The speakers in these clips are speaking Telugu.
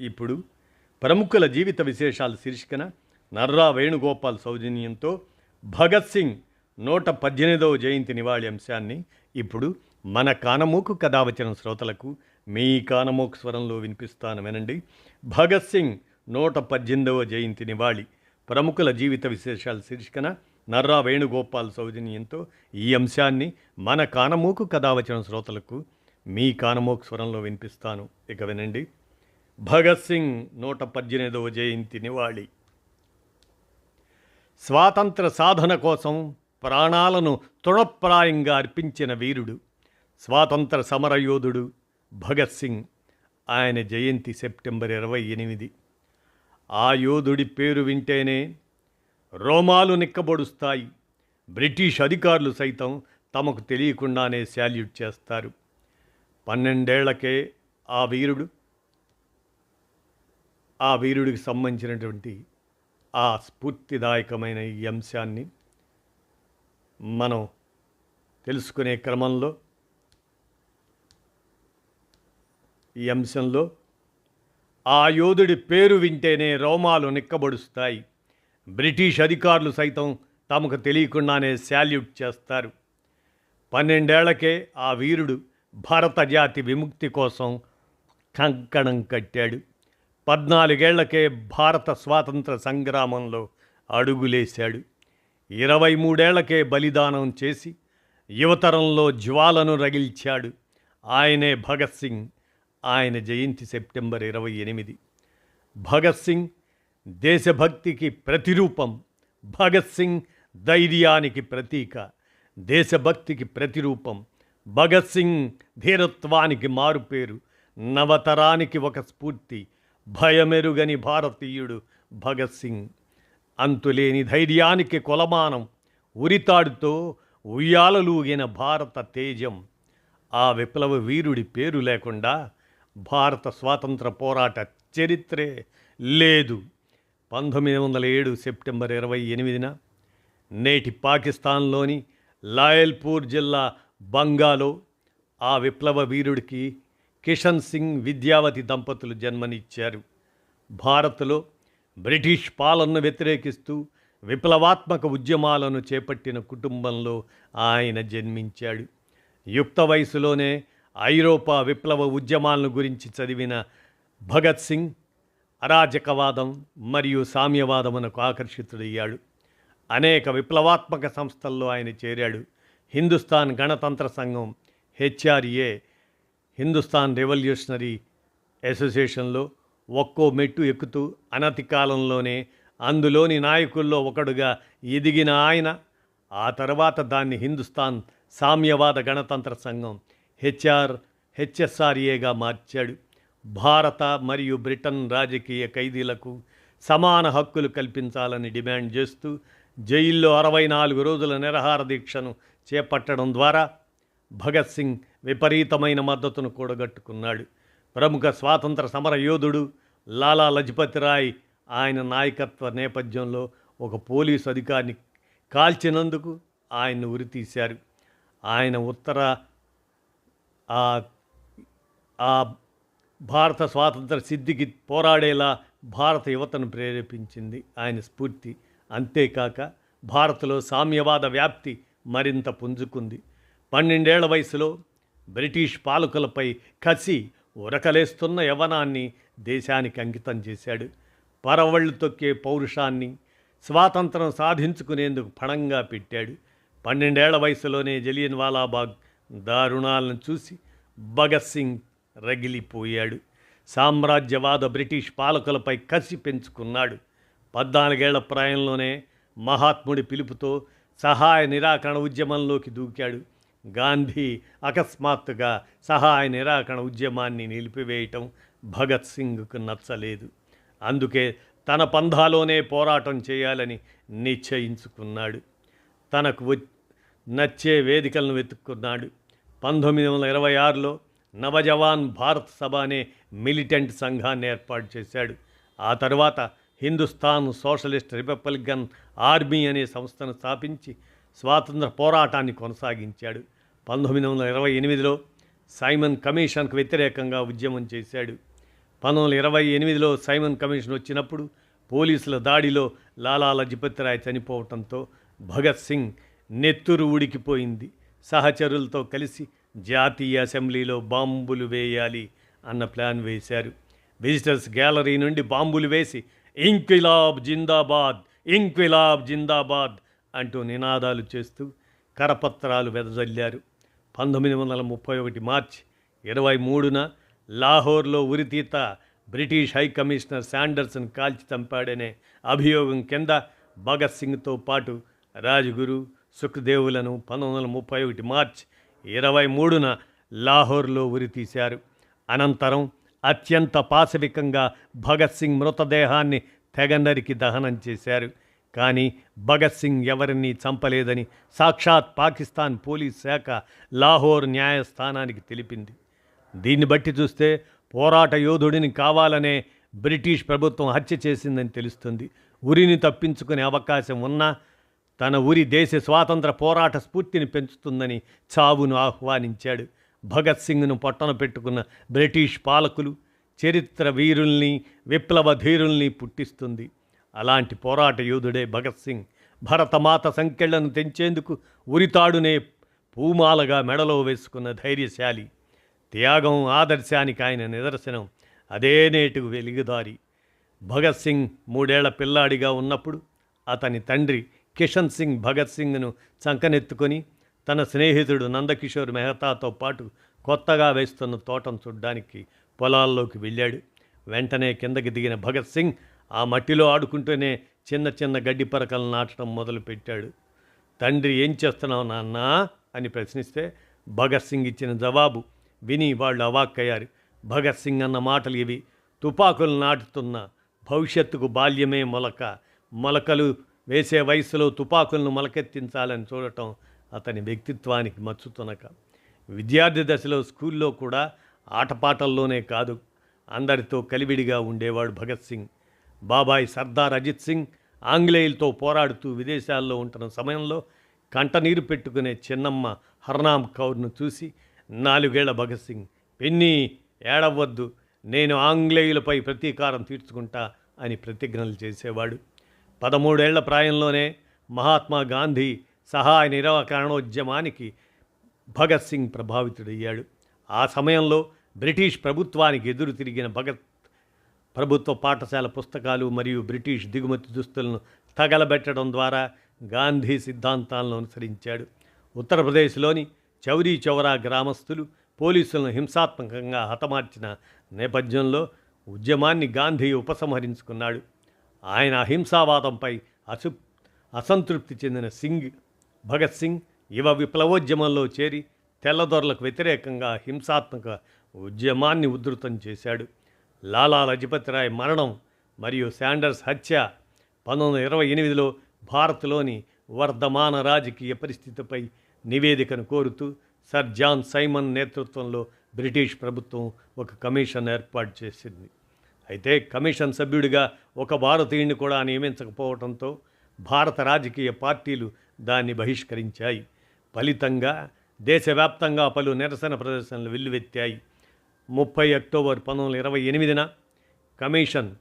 ఇప్పుడు ప్రముఖుల జీవిత విశేషాలు శీర్షికన నర్రా వేణుగోపాల్ సౌజన్యంతో భగత్ సింగ్ నూట పద్దెనిమిదవ జయంతి నివాళి అంశాన్ని ఇప్పుడు మన కానమూకు కథావచనం శ్రోతలకు మీ కానమోకు స్వరంలో వినిపిస్తాను వినండి. భగత్ సింగ్ నూట పద్దెనిమిదవ జయంతి నివాళి ప్రముఖుల జీవిత విశేషాల శీర్షికన నర్రా వేణుగోపాల్ సౌజన్యంతో ఈ అంశాన్ని మన కానమూకు కథావచన శ్రోతలకు మీ కానమోకు స్వరంలో వినిపిస్తాను. ఇక వినండి. భగత్ సింగ్ నూట పద్దెనిమిదవ జయంతి నివాళి. స్వాతంత్ర సాధన కోసం ప్రాణాలను తృణప్రాయంగా అర్పించిన వీరుడు స్వాతంత్ర సమరయోధుడు భగత్ సింగ్ ఆయన జయంతి సెప్టెంబర్ ఇరవై ఎనిమిది. ఆ యోధుడి పేరు వింటేనే రోమాలు నిక్కబొడుస్తాయి బ్రిటిష్ అధికారులు సైతం తమకు తెలియకుండానే శాల్యూట్ చేస్తారు. పన్నెండేళ్ళకే ఆ వీరుడు ఆ వీరుడికి సంబంధించినటువంటి ఆ స్ఫూర్తిదాయకమైన ఈ అంశాన్ని మనం తెలుసుకునే క్రమంలో ఈ అంశంలో ఆ యోధుడి పేరు వింటేనే రోమాలు నిక్కబడుస్తాయి. బ్రిటిష్ అధికారులు సైతం తమకు తెలియకుండానే శాల్యూట్ చేస్తారు. పన్నెండేళ్ళకే ఆ వీరుడు భారత జాతి విముక్తి కోసం కంకణం కట్టాడు. పద్నాలుగేళ్ళకే భారత స్వాతంత్ర సంగ్రామంలో అడుగులేశాడు. ఇరవై మూడేళ్ళకే బలిదానం చేసి యువతరంలో జ్వాలను రగిల్చాడు. ఆయనే భగత్ సింగ్. ఆయన జయంతి సెప్టెంబర్ ఇరవై ఎనిమిది. భగత్ సింగ్ దేశభక్తికి ప్రతిరూపం. భగత్ సింగ్ ధైర్యానికి ప్రతీక. దేశభక్తికి ప్రతిరూపం. భగత్ సింగ్ ధీరత్వానికి మారుపేరు. నవతరానికి ఒక స్ఫూర్తి. భయమెరుగని భారతీయుడు భగత్ సింగ్. అంతులేని ధైర్యానికి కొలమానం ఉరితాడుతో ఉయ్యాలలూగిన భారత తేజం. ఆ విప్లవ వీరుడి పేరు లేకుండా భారత స్వాతంత్ర పోరాట చరిత్రే లేదు. పంతొమ్మిది వందల ఏడు సెప్టెంబర్ ఇరవై ఎనిమిదిన నేటి పాకిస్తాన్లోని లాయల్పూర్ జిల్లా బంగాలో ఆ విప్లవ వీరుడికి కిషన్ సింగ్ విద్యావతి దంపతులు జన్మనిచ్చారు. భారత్లో బ్రిటిష్ పాలనను వ్యతిరేకిస్తూ విప్లవాత్మక ఉద్యమాలను చేపట్టిన కుటుంబంలో ఆయన జన్మించాడు. యుక్త వయసులోనే ఐరోపా విప్లవ ఉద్యమాలను గురించి చదివిన భగత్ సింగ్ అరాజకవాదం మరియు సామ్యవాదమునకు ఆకర్షితుడయ్యాడు. అనేక విప్లవాత్మక సంస్థల్లో ఆయన చేరాడు. హిందుస్థాన్ గణతంత్ర సంఘం హెచ్ఆర్ఏ హిందుస్థాన్ రెవల్యూషనరీ అసోసియేషన్లో ఒక్కో మెట్టు ఎక్కుతూ అనతి కాలంలోనే అందులోని నాయకుల్లో ఒకడుగా ఎదిగిన ఆయన ఆ తర్వాత దాన్ని హిందుస్థాన్ సామ్యవాద గణతంత్ర సంఘం హెచ్ఆర్ హెచ్ఎస్ఆర్ఏగా మార్చాడు. భారత మరియు బ్రిటన్ రాజకీయ ఖైదీలకు సమాన హక్కులు కల్పించాలని డిమాండ్ చేస్తూ జైల్లో అరవై నాలుగు రోజుల నిరహార దీక్షను చేపట్టడం ద్వారా భగత్ సింగ్ విపరీతమైన మద్దతును కూడగట్టుకున్నాడు. ప్రముఖ స్వాతంత్ర సమర యోధుడు లాలా లజపతి రాయ్ ఆయన నాయకత్వ నేపథ్యంలో ఒక పోలీసు అధికారిని కాల్చినందుకు ఆయన్ను ఉరితీశారు. ఆయన ఉత్తర ఆ ఆ భారత స్వాతంత్ర సిద్ధికి పోరాడేలా భారత యువతను ప్రేరేపించింది ఆయన స్ఫూర్తి. అంతేకాక భారత్లో సామ్యవాద వ్యాప్తి మరింత పుంజుకుంది. పన్నెండేళ్ళ వయసులో బ్రిటిష్ పాలకులపై కసి ఉరకలేస్తున్న యవనాన్ని దేశానికి అంకితం చేశాడు. పరవళ్ళు తొక్కే పౌరుషాన్ని స్వాతంత్రం సాధించుకునేందుకు పణంగా పెట్టాడు. పన్నెండేళ్ళ వయసులోనే జలియన్ వాలాబాగ్ దారుణాలను చూసి భగత్ సింగ్ రగిలిపోయాడు. సామ్రాజ్యవాద బ్రిటిష్ పాలకులపై కసి పెంచుకున్నాడు. పద్నాలుగేళ్ళ ప్రాయంలోనే మహాత్ముడి పిలుపుతో సహాయ నిరాకరణ ఉద్యమంలోకి దూకాడు. గాంధీ అకస్మాత్తుగా సహాయ నిరాకరణ ఉద్యమాన్ని నిలిపివేయటం భగత్ సింగ్కు నచ్చలేదు. అందుకే తన పంధాలోనే పోరాటం చేయాలని నిశ్చయించుకున్నాడు. తనకు నచ్చే వేదికలను వెతుక్కున్నాడు. పంతొమ్మిది వందల ఇరవై ఆరులో నవజవాన్ భారత్ సభ అనే మిలిటెంట్ సంఘాన్ని ఏర్పాటు చేశాడు. ఆ తర్వాత హిందుస్థాన్ సోషలిస్ట్ రిపబ్లికన్ ఆర్మీ అనే సంస్థను స్థాపించి స్వాతంత్ర పోరాటాన్ని కొనసాగించాడు. పంతొమ్మిది వందల ఇరవై ఎనిమిదిలో సైమన్ కమిషన్కు వ్యతిరేకంగా ఉద్యమం చేశాడు. పంతొమ్మిది వందల ఇరవై ఎనిమిదిలో సైమన్ కమిషన్ వచ్చినప్పుడు పోలీసుల దాడిలో లాలా లజపత్ రాయ్ చనిపోవటంతో భగత్ సింగ్ నెత్తురు ఉడికిపోయింది. సహచరులతో కలిసి జాతీయ అసెంబ్లీలో బాంబులు వేయాలి అన్న ప్లాన్ వేశారు. విజిటర్స్ గ్యాలరీ నుండి బాంబులు వేసి ఇంక్విలాబ్ జిందాబాద్ ఇంక్విలాబ్ జిందాబాద్ అంటూ నినాదాలు చేస్తూ కరపత్రాలు వెదజల్లారు. పంతొమ్మిది వందల ముప్పై ఒకటి మార్చి ఇరవై మూడున లాహోర్లో ఉరితీత బ్రిటిష్ హై కమిషనర్ శాండర్సన్ కాల్చి చంపాడనే అభియోగం కింద భగత్ సింగ్తో పాటు రాజ్గురు సుఖ్దేవులను పంతొమ్మిది వందల ముప్పై ఒకటి మార్చి ఇరవై మూడున లాహోర్లో ఉరితీశారు. అనంతరం అత్యంత పాశవికంగా భగత్ సింగ్ మృతదేహాన్ని తెగ నరికి దహనం చేశారు. కానీ భగత్ సింగ్ ఎవరినీ చంపలేదని సాక్షాత్ పాకిస్తాన్ పోలీస్ శాఖ లాహోర్ న్యాయస్థానానికి తెలిపింది. దీన్ని బట్టి చూస్తే పోరాట యోధుడిని కావాలనే బ్రిటిష్ ప్రభుత్వం హత్య చేసిందని తెలుస్తుంది. ఉరిని తప్పించుకునే అవకాశం ఉన్నా తన ఉరి దేశ స్వాతంత్ర పోరాట స్ఫూర్తిని పెంచుతుందని చావును ఆహ్వానించాడు. భగత్ సింగ్ను పొట్టన పెట్టుకున్న బ్రిటిష్ పాలకులు చరిత్ర వీరుల్ని విప్లవ ధీరుల్ని పుట్టిస్తుంది. అలాంటి పోరాట యోధుడే భగత్ సింగ్. భరతమాత సంకెళ్ళను తెంచేందుకు ఉరితాడునే పూమాలగా మెడలో వేసుకున్న ధైర్యశాలి. త్యాగం ఆదర్శానికి ఆయన నిదర్శనం. అదే నేటికి వెలుగుదారి. భగత్ సింగ్ మూడేళ్ళ పిల్లాడిగా ఉన్నప్పుడు అతని తండ్రి కిషన్ సింగ్ భగత్ సింగ్ను చంకనెత్తుకొని తన స్నేహితుడు నందకిషోర్ మెహతాతో పాటు కొత్తగా వేస్తున్న తోటం చూడ్డానికి పొలాల్లోకి వెళ్ళాడు. వెంటనే కిందకి దిగిన భగత్ సింగ్ ఆ మట్టిలో ఆడుకుంటూనే చిన్న చిన్న గడ్డి పరకలు నాటడం మొదలుపెట్టాడు. తండ్రి ఏం చేస్తున్నావు నాన్న? అని ప్రశ్నిస్తే భగత్ సింగ్ ఇచ్చిన జవాబు విని వాళ్ళు అవాక్కయ్యారు. భగత్ సింగ్ అన్న మాటలు ఇవి. తుపాకులు నాటుతున్న భవిష్యత్తుకు బాల్యమే మొలక. మొలకలు వేసే వయసులో తుపాకులను మొలకెత్తించాలని చూడటం అతని వ్యక్తిత్వానికి మచ్చుతునక విద్యార్థి దశలో స్కూల్లో కూడా ఆటపాటల్లోనే కాదు. అందరితో కలివిడిగా ఉండేవాడు భగత్ సింగ్. బాబాయ్ సర్దార్ అజిత్ సింగ్ ఆంగ్లేయులతో పోరాడుతూ విదేశాల్లో ఉంటున్న సమయంలో కంటనీరు పెట్టుకునే చిన్నమ్మ హర్నామ్ కౌర్ను చూసి నాలుగేళ్ళ భగత్ సింగ్ పెన్ని ఏడవద్దు నేను ఆంగ్లేయులపై ప్రతీకారం తీర్చుకుంటా అని ప్రతిజ్ఞలు చేసేవాడు. పదమూడేళ్ళ ప్రాయంలోనే మహాత్మా గాంధీ సహాయ నిరాకరణోద్యమానికి భగత్ సింగ్ ప్రభావితుడయ్యాడు. ఆ సమయంలో బ్రిటిష్ ప్రభుత్వానికి ఎదురు తిరిగిన భగత్ ప్రభుత్వ పాఠశాల పుస్తకాలు మరియు బ్రిటిష్ దిగుమతి దుస్తులను తగలబెట్టడం ద్వారా గాంధీ సిద్ధాంతాలను అనుసరించాడు. ఉత్తరప్రదేశ్లోని చౌరీ చౌరా గ్రామస్తులు పోలీసులను హింసాత్మకంగా హతమార్చిన నేపథ్యంలో ఉద్యమాన్ని గాంధీ ఉపసంహరించుకున్నాడు. ఆయన అహింసావాదంపై అసు అసంతృప్తి చెందిన సింగ్ భగత్ సింగ్ యువ విప్లవోద్యమంలో చేరి తెల్లదొరలకు వ్యతిరేకంగా హింసాత్మక ఉద్యమాన్ని ఉధృతం చేశాడు. లాలా లజపతిరాయ్ మరణం మరియు శాండర్స్ హత్య పంతొమ్మిది వందల ఇరవై ఎనిమిదిలో భారత్లోని వర్ధమాన రాజకీయ పరిస్థితిపై నివేదికను కోరుతూ సర్ జాన్ సైమన్ నేతృత్వంలో బ్రిటిష్ ప్రభుత్వం ఒక కమిషన్ ఏర్పాటు చేసింది. అయితే కమిషన్ సభ్యుడిగా ఒక భారతీయుడిని కూడా నియమించకపోవడంతో భారత రాజకీయ పార్టీలు దాన్ని బహిష్కరించాయి. ఫలితంగా దేశవ్యాప్తంగా పలు నిరసన ప్రదర్శనలు వెల్లువెత్తాయి. ముప్పై అక్టోబర్ పంతొమ్మిది వందల ఇరవై ఎనిమిదిన కమిషన్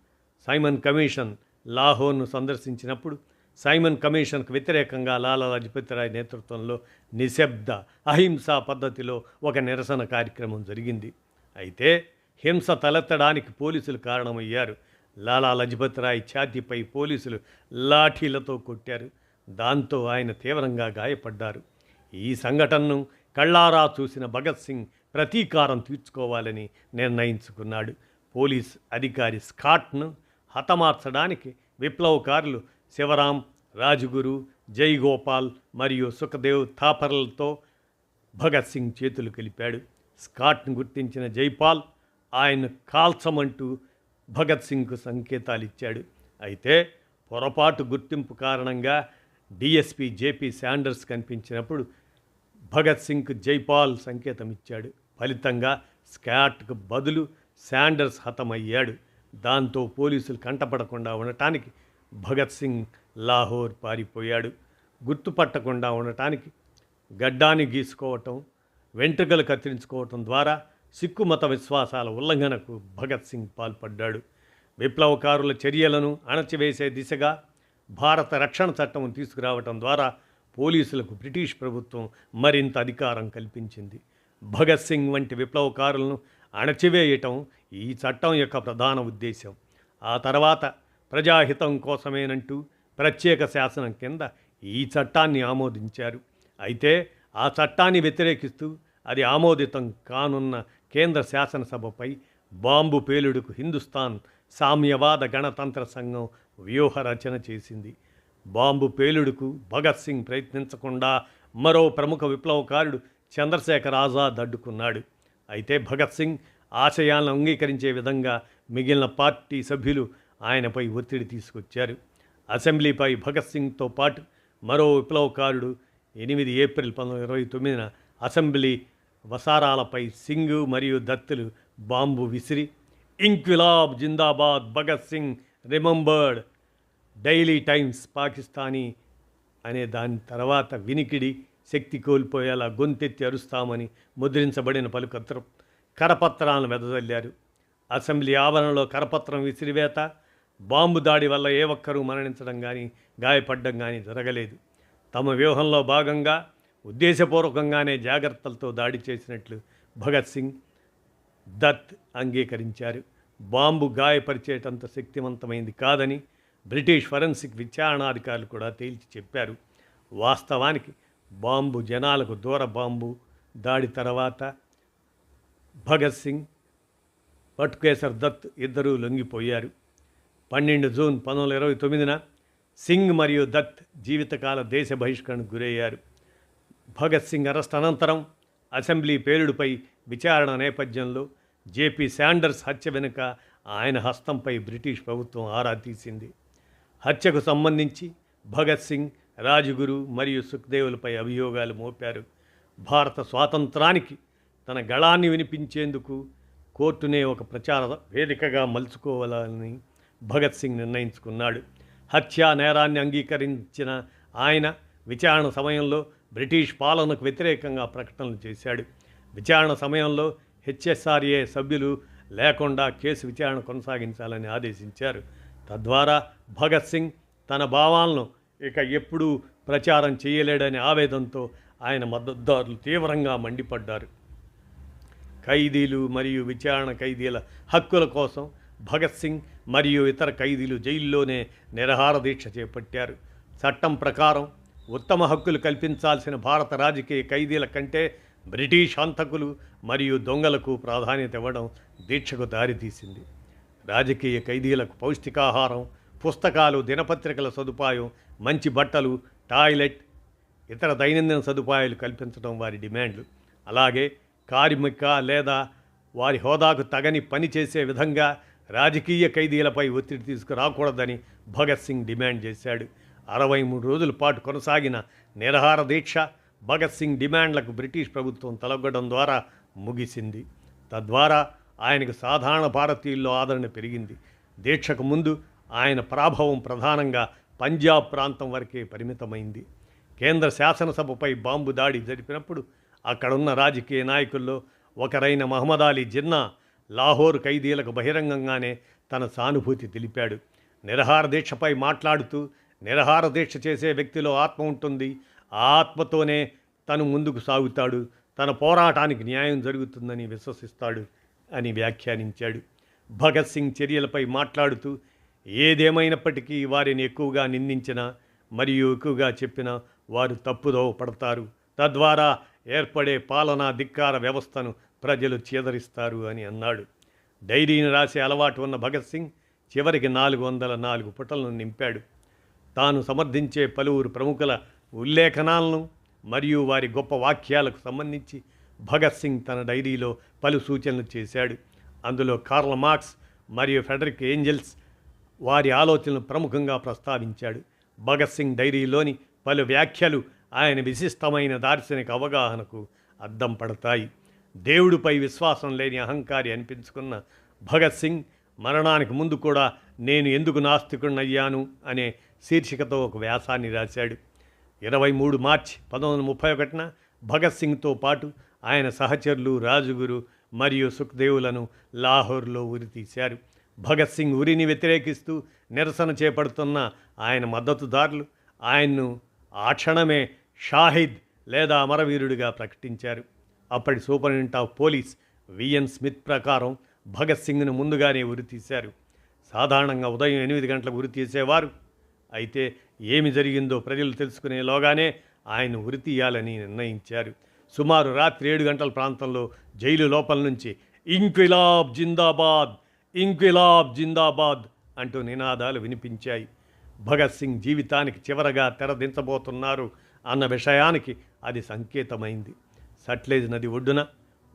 సైమన్ కమిషన్ లాహోర్ను సందర్శించినప్పుడు సైమన్ కమిషన్కు వ్యతిరేకంగా లాలా లజపతి రాయ్ నేతృత్వంలో నిశ్శబ్ద అహింసా పద్ధతిలో ఒక నిరసన కార్యక్రమం జరిగింది. అయితే హింస తలెత్తడానికి పోలీసులు కారణమయ్యారు. లాలా లజపతి రాయ్ ఛాతీపై పోలీసులు లాఠీలతో కొట్టారు. దాంతో ఆయన తీవ్రంగా గాయపడ్డారు. ఈ సంఘటనను కళ్ళారా చూసిన భగత్ సింగ్ ప్రతీకారం తీర్చుకోవాలని నిర్ణయించుకున్నాడు. పోలీస్ అధికారి స్కాట్ను హతమార్చడానికి విప్లవకారులు శివరాం రాజుగురు జైగోపాల్ మరియు సుఖదేవ్ థాపర్లతో భగత్ సింగ్ చేతులు కలిపాడు. స్కాట్ను గుర్తించిన జైపాల్ ఆయన కాల్చమంటూ భగత్ సింగ్కు సంకేతాలు ఇచ్చాడు అయితే పొరపాటు గుర్తింపు కారణంగా డిఎస్పి జేపీ శాండర్స్ కనిపించినప్పుడు భగత్ సింగ్కు జైపాల్ సంకేతం ఇచ్చాడు ఫలితంగా స్కాట్కు బదులు శాండర్స్ హతమయ్యాడు. దాంతో పోలీసులు కంటపడకుండా ఉండటానికి భగత్ సింగ్ లాహోర్ పారిపోయాడు. గుర్తుపట్టకుండా ఉండటానికి గడ్డాన్ని గీసుకోవటం వెంట్రుకలు కత్తిరించుకోవటం ద్వారా సిక్కు మత విశ్వాసాల ఉల్లంఘనకు భగత్ సింగ్ పాల్పడ్డాడు. విప్లవకారుల చర్యలను అణచివేసే దిశగా భారత రక్షణ చట్టం తీసుకురావటం ద్వారా పోలీసులకు బ్రిటిష్ ప్రభుత్వం మరింత అధికారం కల్పించింది. భగత్ సింగ్ వంటి విప్లవకారులను అణచివేయటం ఈ చట్టం యొక్క ప్రధాన ఉద్దేశం ఆ తర్వాత ప్రజాహితం కోసమేనంటూ ప్రత్యేక శాసనం కింద ఈ చట్టాన్ని ఆమోదించారు. అయితే ఆ చట్టాన్ని వ్యతిరేకిస్తూ అది ఆమోదితం కానున్న కేంద్ర శాసనసభపై బాంబు పేలుడుకు హిందుస్థాన్ సామ్యవాద గణతంత్ర సంఘం వ్యూహ రచన చేసింది. బాంబు పేలుడుకు భగత్ సింగ్ ప్రయత్నించకుండా మరో ప్రముఖ విప్లవకారుడు చంద్రశేఖర్ ఆజాద్ అడ్డుకున్నాడు. అయితే భగత్ సింగ్ ఆశయాలను అంగీకరించే విధంగా మిగిలిన పార్టీ సభ్యులు ఆయనపై ఒత్తిడి తీసుకొచ్చారు. అసెంబ్లీపై భగత్ సింగ్తో పాటు మరో విప్లవకారుడు ఎనిమిది ఏప్రిల్ పంతొమ్మిది ఇరవై తొమ్మిదిన అసెంబ్లీ వసారాలపై సింగ్ మరియు దత్తులు బాంబు విసిరి ఇంక్విలాబ్ జిందాబాద్ Bhagat Singh remembered Daily Times Pakistani అనే దాని తర్వాత వినికిడి శక్తి కోల్పోయేలా గొంతెత్తి అరుస్తామని ముద్రించబడిన పలు కత్ర కరపత్రాలను వెదజల్లారు. అసెంబ్లీ ఆవరణలో కరపత్రం విసిరివేత బాంబు దాడి వల్ల ఏ ఒక్కరూ మరణించడం కానీ గాయపడడం కానీ జరగలేదు. తమ వ్యూహంలో భాగంగా ఉద్దేశపూర్వకంగానే జాగ్రత్తలతో దాడి చేసినట్లు భగత్ సింగ్ దత్ అంగీకరించారు. బాంబు గాయపరిచేటంత శక్తివంతమైంది కాదని బ్రిటిష్ ఫరెన్సిక్ విచారణాధికారులు కూడా తేల్చి చెప్పారు. వాస్తవానికి బాంబు జనాలకు దూర బాంబు దాడి తర్వాత భగత్ సింగ్ పట్కేసర్ దత్ ఇద్దరూ లొంగిపోయారు. పన్నెండు జూన్ పంతొమ్మిది వందల ఇరవై తొమ్మిదిన సింగ్ మరియు దత్ జీవితకాల దేశ బహిష్కరణకు గురయ్యారు. భగత్ సింగ్ అరెస్ట్ అనంతరం అసెంబ్లీ పేలుడుపై విచారణ నేపథ్యంలో జేపీ శాండర్స్ హత్య వెనుక ఆయన హస్తంపై బ్రిటిష్ ప్రభుత్వం ఆరా తీసింది. హత్యకు సంబంధించి భగత్ సింగ్ రాజగురు మరియు సుఖ్దేవులపై అభియోగాలు మోపారు. భారత స్వాతంత్రానికి తన గళాన్ని వినిపించేందుకు కోర్టునే ఒక ప్రచార వేదికగా మలుచుకోవాలని భగత్ సింగ్ నిర్ణయించుకున్నాడు. హత్యా నేరాన్ని అంగీకరించిన ఆయన విచారణ సమయంలో బ్రిటిష్ పాలనకు వ్యతిరేకంగా ప్రకటనలు చేశాడు. విచారణ సమయంలో హెచ్ఎస్ఆర్ఏ సభ్యులు లేకుండా కేసు విచారణ కొనసాగించాలని ఆదేశించారు. తద్వారా భగత్ సింగ్ తన భావాలను ఇక ఎప్పుడూ ప్రచారం చేయలేడనే ఆవేదంతో ఆయన మద్దతుదారులు తీవ్రంగా మండిపడ్డారు. ఖైదీలు మరియు విచారణ ఖైదీల హక్కుల కోసం భగత్ సింగ్ మరియు ఇతర ఖైదీలు జైల్లోనే నిరహార దీక్ష చేపట్టారు. చట్టం ప్రకారం ఉత్తమ హక్కులు కల్పించాల్సిన భారత రాజకీయ ఖైదీల కంటే బ్రిటిష్ హంతకులు మరియు దొంగలకు ప్రాధాన్యత ఇవ్వడం దీక్షకు దారితీసింది. రాజకీయ ఖైదీలకు పౌష్టికాహారం పుస్తకాలు దినపత్రికల సదుపాయం మంచి బట్టలు టాయిలెట్ ఇతర దైనందిన సదుపాయాలు కల్పించడం వారి డిమాండ్లు. అలాగే కార్మిక లేదా వారి హోదాకు తగని పని చేసే విధంగా రాజకీయ ఖైదీలపై ఒత్తిడి తీసుకురాకూడదని భగత్ సింగ్ డిమాండ్ చేశాడు. అరవై మూడు రోజుల పాటు కొనసాగిన నిరహార దీక్ష భగత్ సింగ్ డిమాండ్లకు బ్రిటిష్ ప్రభుత్వం తలొగ్గడం ద్వారా ముగిసింది. తద్వారా ఆయనకు సాధారణ భారతీయుల్లో ఆదరణ పెరిగింది. దీక్షకు ముందు ఆయన ప్రాభవం ప్రధానంగా పంజాబ్ ప్రాంతం వరకే పరిమితమైంది. కేంద్ర శాసనసభపై బాంబు దాడి జరిపినప్పుడు అక్కడున్న రాజకీయ నాయకుల్లో ఒకరైన మహమ్మద్ అలీ జిన్నా లాహోర్ ఖైదీలకు బహిరంగంగానే తన సానుభూతి తెలిపాడు. నిరహార దీక్షపై మాట్లాడుతూ నిరహార దీక్ష చేసే వ్యక్తిలో ఆత్మ ఉంటుంది. ఆ ఆత్మతోనే తను ముందుకు సాగుతాడు. తన పోరాటానికి న్యాయం జరుగుతుందని విశ్వసిస్తాడు అని వ్యాఖ్యానించాడు. భగత్ సింగ్ చర్యలపై మాట్లాడుతూ ఏదేమైనప్పటికీ వారిని ఎక్కువగా నిందించిన మరియు ఎక్కువగా చెప్పిన వారు తప్పుదో పడతారు. తద్వారా ఏర్పడే పాలనా ధిక్కార వ్యవస్థను ప్రజలు చేదరిస్తారు అని అన్నాడు. డైరీని రాసే అలవాటు ఉన్న భగత్ సింగ్ చివరికి నాలుగు వందల నాలుగు పుటలను నింపాడు. తాను సమర్థించే పలువురు ప్రముఖుల ఉల్లేఖనాలను మరియు వారి గొప్ప వాక్యాలకు సంబంధించి భగత్ సింగ్ తన డైరీలో పలు సూచనలు చేశాడు. అందులో కార్ల మార్క్స్ మరియు ఫెడరిక్ ఏంజల్స్ వారి ఆలోచనలు ప్రముఖంగా ప్రస్తావించాడు. భగత్ సింగ్ డైరీలోని పలు వ్యాఖ్యలు ఆయన విశిష్టమైన దార్శనిక అవగాహనకు అద్దం పడతాయి. దేవుడిపై విశ్వాసం లేని అహంకారి అనిపించుకున్న భగత్ సింగ్ మరణానికి ముందు కూడా నేను ఎందుకు నాస్తికుడినయ్యాను అనే శీర్షికతో ఒక వ్యాసాన్ని రాశాడు. ఇరవై మూడు మార్చి పంతొమ్మిది వందల ముప్పై ఒకటిన భగత్ సింగ్తో పాటు ఆయన సహచరులు రాజుగురు మరియు సుఖ్దేవులను లాహోర్లో ఉరితీశారు. భగత్ సింగ్ ఉరిని వ్యతిరేకిస్తూ నిరసన చేపడుతున్న ఆయన మద్దతుదారులు ఆయన్ను ఆ క్షణమే షాహిద్ లేదా అమరవీరుడిగా ప్రకటించారు. అప్పటి superintendent of police V N Smith ప్రకారం భగత్ సింగ్ను ముందుగానే ఉరితీశారు. సాధారణంగా ఉదయం ఎనిమిది గంటలకు ఉరి తీసేవారు అయితే ఏమి జరిగిందో ప్రజలు తెలుసుకునేలోగానే ఆయన ఉరి తీయాలని నిర్ణయించారు. సుమారు రాత్రి ఏడు గంటల ప్రాంతంలో జైలు లోపల నుంచి ఇంక్విలాబ్ జిందాబాద్ ఇంక్విలాబ్ జిందాబాద్ అంటూ నినాదాలు వినిపించాయి. భగత్ సింగ్ జీవితానికి చివరగా తెరదించబోతున్నారు అన్న విషయానికి అది సంకేతమైంది. సట్లేజ్ నది ఒడ్డున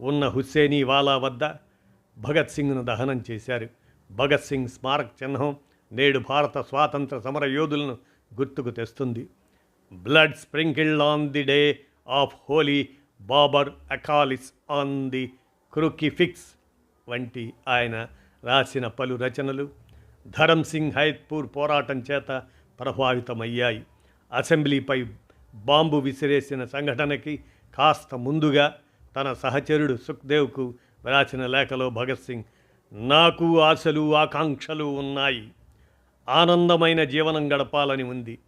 ఉన్న హుస్సేనీ వాలా వద్ద భగత్ సింగ్ను దహనం చేశారు. భగత్ సింగ్ స్మారక చిహ్నం నేడు భారత స్వాతంత్ర సమర యోధులను గుర్తుకు తెస్తుంది. Blood sprinkled on the day of Holi Babbar Akalis on the crucifix వంటి ఆయన రాసిన పలు రచనలు ధరం సింగ్ హైత్పూర్ పోరాటం చేత ప్రభావితమయ్యాయి. అసెంబ్లీపై బాంబు విసిరేసిన సంఘటనకి కాస్త ముందుగా తన సహచరుడు సుఖ్దేవ్కు వ్రాసిన లేఖలో భగత్ సింగ్ నాకు ఆశలు ఆకాంక్షలు ఉన్నాయి. ఆనందమైన జీవనం గడపాలని ఉంది.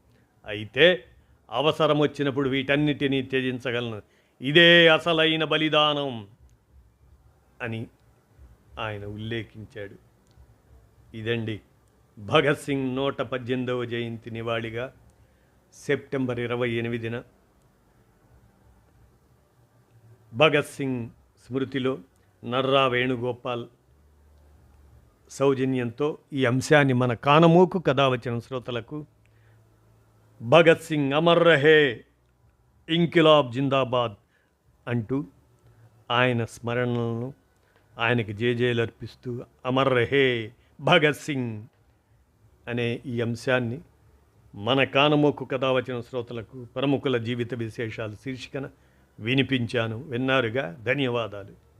అయితే అవసరం వచ్చినప్పుడు వీటన్నిటినీ త్యజించగలను. ఇదే అసలైన బలిదానం అని ఆయన ఉల్లేఖించాడు. ఇదండి భగత్ సింగ్ నూట పద్దెనిమిదవ జయంతి నివాళిగా సెప్టెంబర్ ఇరవై ఎనిమిదిన భగత్ సింగ్ స్మృతిలో నర్రా వేణుగోపాల్ సౌజన్యంతో ఈ అంశాన్ని మన కానమోకు కథా వచ్చిన శ్రోతలకు భగత్ సింగ్ అమర్ రహే ఇంకిలాబ్ జిందాబాద్ అంటూ ఆయన స్మరణలను ఆయనకి జేజేలు అర్పిస్తూ అమర్ రహే భగత్ సింగ్ అనే ఈ అంశాన్ని మన కానమోకు కథ వచ్చిన శ్రోతలకు ప్రముఖుల జీవిత విశేషాలు శీర్షికన వినిపించాను. విన్నారుగా? ధన్యవాదాలు.